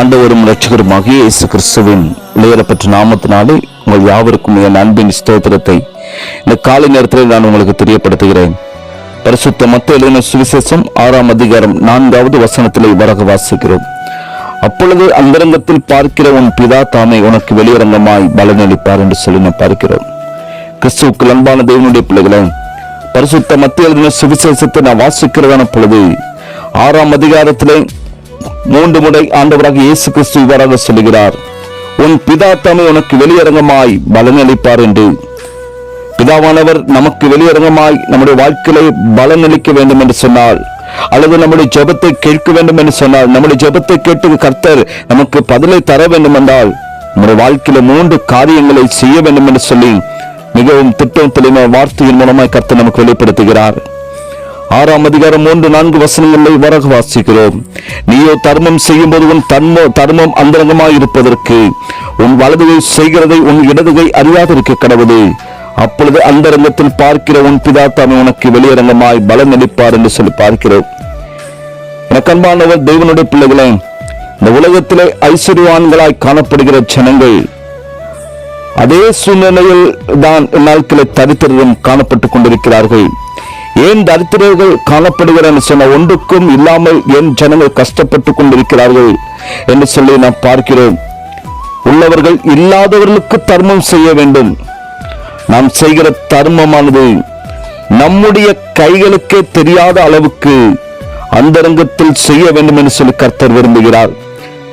ஆண்டவரும் இரட்சகருமாகிய இயேசு கிறிஸ்துவின் இளையரப்பற்ற நாமத்தினாலே உங்கள் யாவருக்கும் என் அன்பின் ஸ்தோத்திரத்தை. இந்த காலை நேரத்தில் நான் உங்களுக்கு தெரியப்படுத்துகிறேன். பரிசுத்த மத்த எழுதின சுவிசேஷம் ஆறாம் அதிகாரம் நான்காவது வசனத்திலே வரக வாசிக்கிறோம். அப்பொழுது அந்தரங்கத்தில் பார்க்கிற உன் பிதா தாமே உனக்கு வெளியரங்கமாய் பலனளிப்பார் என்று சொல்லி நான் பார்க்கிறோம். கிறிஸ்துவுக்கு அன்பான தேவனுடைய பிள்ளைகளே பரிசுத்த மத்திய எழுதின சுவிசேஷத்தை நான் வாசிக்கிறதான பொழுது ஆறாம் அதிகாரத்திலே மூன்று முறை ஆண்டவராக இயேசு கிறிஸ்து இவ்வாறாக சொல்லுகிறார் உன் பிதா தாமே உனக்கு வெளியரங்கமாய் பலனளிப்பார் என்று. பிதாவானவர் நமக்கு வெளியரங்கமாய் நம்முடைய வாழ்க்கையை பலனளிக்க வேண்டும் என்று சொன்னால் அல்லது நம்முடைய ஜெபத்தை கேட்க வேண்டும் என்று சொன்னால் நம்முடைய ஜெபத்தை கேட்டு கர்த்தர் நமக்கு பதிலை தர வேண்டும் என்றால் நம்முடைய வாழ்க்கையில மூன்று காரியங்களை செய்ய வேண்டும் என்று சொல்லி மிகவும் திட்டம் தெளிவான வார்த்தையின் மூலமாய் கர்த்தர் நமக்கு வெளிப்படுத்துகிறார். ஆறாம் அதிகாரம் மூன்று நான்கு வசனங்களை வரக வாசிக்கிறோம். நீயோ தர்மம் செய்யும் போது உன் தர்ம தர்மம் அந்தரங்கமாய் இருப்பதற்கு உன் வலதுகை செய்கிறதை உன் இடதுகை அறியாதிருக்க கடவுது அப்பொழுது அந்தரங்கத்தில் பார்க்கிற உன் பிதா தாமே உனக்கு வெளியரங்கமாய் பலம் அளிப்பார் என்று சொல்லி பார்க்கிறோம். எனக்கன்பானவர் தெய்வனுடைய பிள்ளைகளே இந்த உலகத்திலே ஐஸ்வர்யவான்களாய் காணப்படுகிற ஜனங்கள் அதே சூழ்நிலையில் தான் நாட்களை தரித்திரம் காணப்பட்டுக் கொண்டிருக்கிறார்கள். ஏன் தரித்திரர்கள் காணப்படுகிறார் சொன்ன ஒன்றுக்கும் இல்லாமல் ஏன் ஜனங்கள் கஷ்டப்பட்டு கொண்டிருக்கிறார்கள் என்று சொல்லி நாம் பார்க்கிறோம். உள்ளவர்கள் இல்லாதவர்களுக்கு தர்மம் செய்ய வேண்டும். நாம் செய்கிற தர்மமானது நம்முடைய கைகளுக்கே தெரியாத அளவுக்கு அந்தரங்கத்தில் செய்ய வேண்டும் என்று சொல்லி கர்த்தர் விரும்புகிறார்.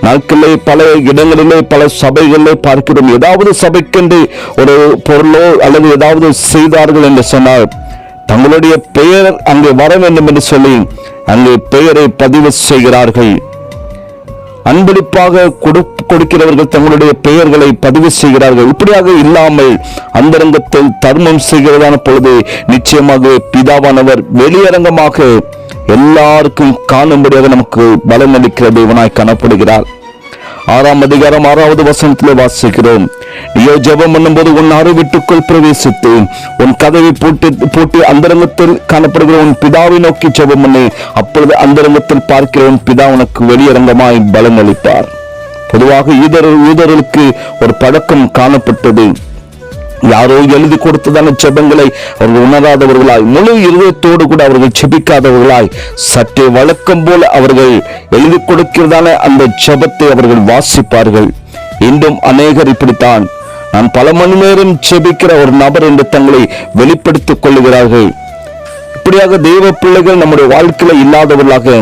நாட்களிலே பல இடங்களிலே பல சபைகளிலே பார்க்கிறோம். ஏதாவது சபைக்கென்று ஒரு பொருளோ அல்லது ஏதாவது செய்தார்கள் என்று சொன்னால் தங்களுடைய பெயர் அங்கே வர வேண்டும் என்று சொல்லி அங்கே பெயரை பதிவு செய்கிறார்கள். அன்பளிப்பாக கொடுக்கிறவர்கள் தங்களுடைய பெயர்களை பதிவு செய்கிறார்கள். இப்படியாக இல்லாமல் அந்தரங்கத்தில் தர்மம் செய்கிறதான பொழுது நிச்சயமாக பிதாவானவர் வெளியரங்கமாக எல்லாருக்கும் காணும்படியாக நமக்கு பலம் அளிக்கிற தேவனாய் காணப்படுகிறார். ஆறாம் அதிகாரம் ஆறாவது வசனத்தில் வாசிக்கிறோம் நீயோ ஜெபம் பண்ணும்போது உன் அறிவிட்டுக்குள் பிரவேசித்து உன் கதவை பூட்டி பூட்டி அந்தரங்கத்தில் காணப்படுகிற உன் பிதாவை நோக்கி ஜெபம் பண்ணு அப்பொழுது அந்தரங்கத்தில் பார்க்கிற உன் பிதா உனக்கு வெளியரங்கமாய் பலன் பொதுவாக யூதர் யூதர்களுக்கு ஒரு பழக்கம் காணப்பட்டது யாரோ எழுதி கொடுத்ததான ஜெபங்களை அவர்கள் உணராதவர்களாய் முழு இருதயத்தோடு கூட அவர்கள் செபிக்காதவர்களாய் சற்றே வழக்கம் போல அவர்கள் எழுதி கொடுக்கிறதான அந்த ஜெபத்தை அவர்கள் வாசிப்பார்கள். இன்றும் அநேகர் இப்படித்தான். நான் பல மணி நேரம் செபிக்கிற ஒரு நபர் என்று தங்களை வெளிப்படுத்திக் கொள்ளுகிறார்கள். இப்படியாக தெய்வ பிள்ளைகள் நம்முடைய வாழ்க்கையில இல்லாதவர்களாக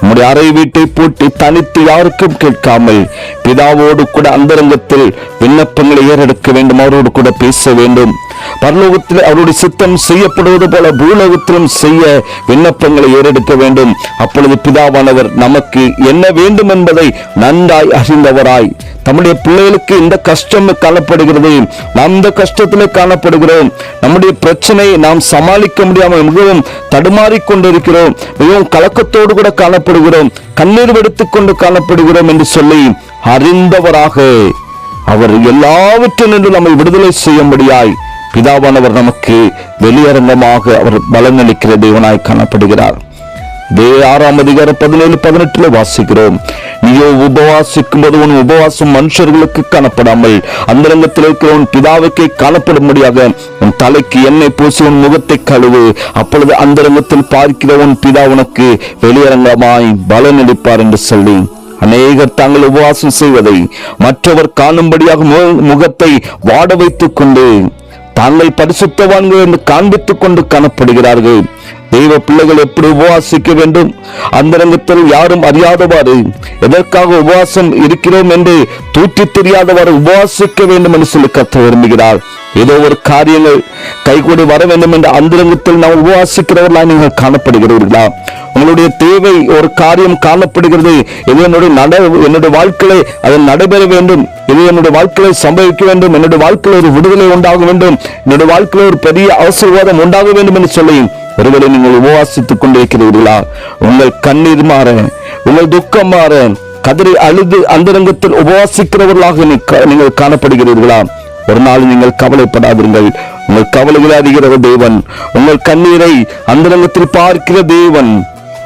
நம்முடைய அறை வீட்டை பூட்டி தனித்து யாருக்கும் கேட்காமல் பிதாவோடு கூட அந்தரங்கத்தில் விண்ணப்பங்களை ஏறெடுக்க வேண்டும் அவரோடு கூட பேச வேண்டும். பரலோகத்தில் அவருடைய சித்தம் செய்யப்படுவது போல பூலோகத்திலும் செய்ய விண்ணப்பங்களை ஏறெடுக்க வேண்டும். அப்பொழுது பிதாவானவர் நமக்கு என்ன வேண்டும் என்பதை நன்றாய் அறிந்தவராய். நம்முடைய பிள்ளைகளுக்கு இந்த கஷ்டம் காணப்படுகிறது. நாம் இந்த கஷ்டத்திலே காணப்படுகிறோம். நம்முடைய பிரச்சனை நாம் சமாளிக்க முடியாமல் மிகவும் தடுமாறிக் கொண்டிருக்கிறோம். மிகவும் கலக்கத்தோடு கூட காணப்படுகிறோம். கண்ணீர் வெடித்துக் கொண்டு காணப்படுகிறோம் என்று சொல்லி அறிந்தவராக அவர் எல்லாவற்றிலிருந்து நம்மை விடுதலை செய்யும்படியாய் பிதாவானவர் நமக்கு வெளியரங்கமாக அவர் பலனளிக்கிற தேவனாய் காணப்படுகிறார். ஆறாம் அதிகாரம் பதினேழு பதினெட்டுல வாசிக்கிறோம். நீயோ உபவாசிக்கும் போது உன் உபவாசம் மனுஷர்களுக்கு காணப்படாமல் அந்தரங்கத்தில் இருக்கிற உன் பிதாவுக்கே காணப்படும்படியாக உன் தலைக்கு எண்ணெய் பூசி உன் முகத்தை கழுவு. அப்பொழுது அந்தரங்கத்தில் பார்க்கிற உன் பிதா உனக்கு வெளியரங்கமாய் பலனளிப்பார் என்று சொல்லி அநேகர் தாங்கள் உபவாசம் செய்வதை மற்றவர் காணும்படியாக முகத்தை வாட வைத்துக் கொண்டு தாங்கள் பரிசுத்தவான்கள் என்று காண்பித்துக் கொண்டு காணப்படுகிறார்கள். தெய்வ பிள்ளைகள் எப்படி உபவாசிக்க வேண்டும்? அந்தரங்கத்தில் யாரும் அறியாதவாறு எதற்காக உபவாசம் இருக்கிறோம் என்று தூற்றி தெரியாதவாறு உபவாசிக்க வேண்டும் என்று சொல்லி கத்த விரும்புகிறார். ஏதோ ஒரு காரியங்கள் கைகூடி வர வேண்டும் என்ற அந்தரங்கத்தில் நாம் உபவாசிக்கிறவர்களாக நீங்கள் காணப்படுகிறீர்களா உங்களுடைய தேவை ஒரு காரியம் காணப்படுகிறது. இது என்னுடைய நட என்னுடைய வாழ்க்கையில அது நடைபெற வேண்டும். இது என்னுடைய வாழ்க்கையில சம்பவிக்க வேண்டும். என்னுடைய வாழ்க்கையில் ஒரு விடுதலை உண்டாக வேண்டும். என்னுடைய வாழ்க்கையில் ஒரு பெரிய ஆசீர்வாதம் உண்டாக வேண்டும் என்று சொல்லி ஒருவேளை நீங்கள் உபவாசித்துக் கொண்டிருக்கிறீர்களா? உங்கள் கண்ணீர் மாற உங்கள் துக்கம் மாற கதறி அழுது அந்தரங்கத்தில் உபவாசிக்கிறவர்களாக நீங்கள் காணப்படுகிறீர்களா? ஒரு நாள் நீங்கள் கவலைப்படாதீர்கள் உங்கள் கவலைகளை அறிகிற தேவன் உங்கள் கண்ணீரை அந்தரங்கத்தில் பார்க்கிற தேவன்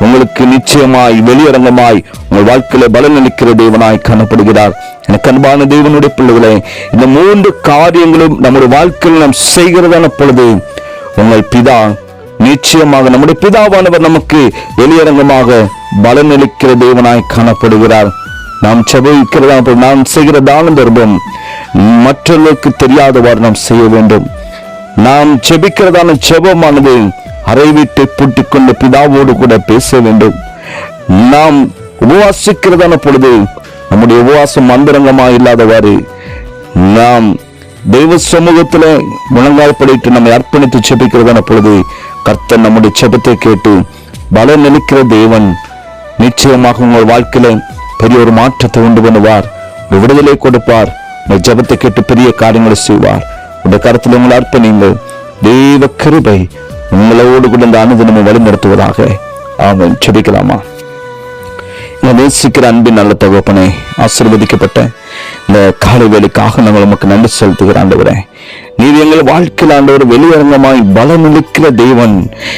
உங்களுக்கு நிச்சயமாய் வெளியரங்கமாய் உங்கள் வாழ்க்கையில பலனளிக்கிற தேவனாய் காணப்படுகிறார். எனக்கு அன்பான தேவனுடைய பிள்ளைகளே இந்த மூன்று காரியங்களும் நம்முடைய வாழ்க்கையில் நாம் செய்கிறதான பொழுது உங்கள் பிதா நிச்சயமாக நம்முடைய பிதாவானவர் நமக்கு வெளியரங்கமாக பலனளிக்கிற தேவனாய் காணப்படுகிறார். நாம் செபிக்கிறதா நாம் செய்கிற தான தர்மம் மற்றவர்களுக்கு தெரியாதவாறு நாம் செய்ய வேண்டும். நாம் செபிக்கிறதான செபமானது அறை வீட்டை பூட்டிக்கொண்டு பிதாவோடு கூட பேச வேண்டும். நாம் உபவாசிக்கிறதான பொழுது நம்முடைய உபவாசம் அந்தரங்கமா இல்லாதவாறு நாம் தெய்வ சமூகத்துல முழங்கால் நம்மை அர்ப்பணித்து செபிக்கிறதான பொழுது கர்த்தன் நம்முடைய ஜெபத்தை கேட்டு பலன் நினைக்கிற தேவன் நிச்சயமாக உங்கள் வாழ்க்கையில பெரிய ஒரு மாற்றத்தை உண்டு பண்ணுவார். விடுதலை கொடுப்பார். உங்கள் ஜெபத்தை கேட்டு பெரிய காரியங்களை செய்வார். உங்கள் கருத்தில் உங்களை அர்ப்பணிங்கள் தெய்வ கிருபை உங்களோடு கூட இந்த அனுதினமும் வழிநடத்துவதாக ஆமென். செபிக்கலாமா நேசிக்கிற அன்பின் நல்ல தகப்பனே ஆசிர்வதிக்கப்பட்ட இந்த காலை வேலைக்காக நாங்கள் உமக்கு நன்றி செலுத்துகிற ஆண்டவரே. நீர் எங்கள் வாழ்க்கையில் ஆண்டவர் வெளியரங்கமாய் பலம் இருக்கிற தெய்வன்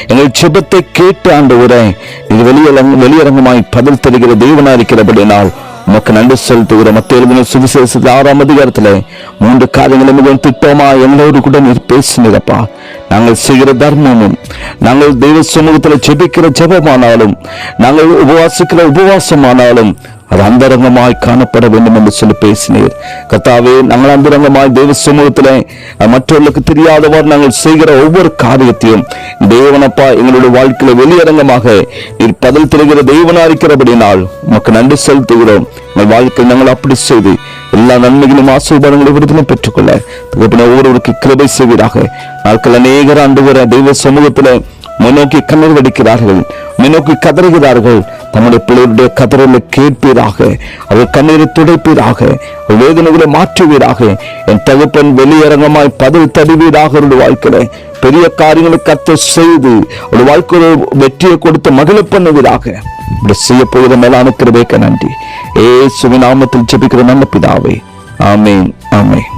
எங்கள் ஜெபத்தை கேட்டு ஆண்டவரே இது வெளியரங்க வெளியரங்கமாய் பதில் தருகிற தெய்வனா இருக்கிறபடினால் உமக்கு நன்றி செலுத்துகிற மத்திய சுவிசேஷத்தில் ஆறாம் அதிகாரத்துல மூன்று காரியங்களை மிகவும் திட்டமா எங்களோடு கூட நீர் பேசினீரப்பா நாங்கள் செய்கிற தர்மமும் நாங்கள் தெய்வ சமூகத்துல ஜெபிக்கிற ஜெபமானாலும் நாங்கள் உபவாசிக்கிற உபவாசமானாலும் அது அந்தரங்கமாய் காணப்பட வேண்டும் என்று சொல்லி பேசினீர். கத்தாவே நாங்கள் அந்தரங்கமாய் தெய்வ சமூகத்தில் மற்றவர்களுக்கு தெரியாதவாறு நாங்கள் செய்கிற ஒவ்வொரு காரியத்தையும் தேவனப்பா எங்களுடைய வாழ்க்கையில வெளியரங்கமாக நீர் பதில் தருகிற தேவனா இருக்கிறபடினால் உமக்கு நன்றி செலுத்துகிறோம். உங்கள் வாழ்க்கையில் நாங்கள் அப்படி செய்து எல்லா நன்மைகளும் ஆசீர்வாதங்களும் விடுதலும் பெற்றுக்கொள்ள ஒவ்வொருவருக்கு கிருபை செய்வீராக. நாட்கள் அநேகர் ஆண்டு வர தெய்வ சமூகத்தில் முன்னோக்கி கண்ணீர் வடிக்கிறார்கள். முன்னோக்கி கதறுகிறார்கள். தம்முடைய பிள்ளைகளுடைய கதறலை கேட்பீராக. அவர் கண்ணீரை துடைப்பீராக. வேதனைகளை மாற்றுவீராக. என் தகப்பன் வெளியரங்கமாய் பதவி தருவீராக அவருடைய வாழ்க்கையில. பெரிய காரியங்களை கத்த செய்து ஒரு வாழ்க்கையோட வெற்றியை கொடுத்து மகிழ பண்ணுவீராக. இப்படி செய்ய போகிற மேலான கிருபைக்கு நன்றி. ஏ சுவிநாமத்தில் ஜெபிக்கிற நல்ல பிதாவே. ஆமேன். ஆமேன்.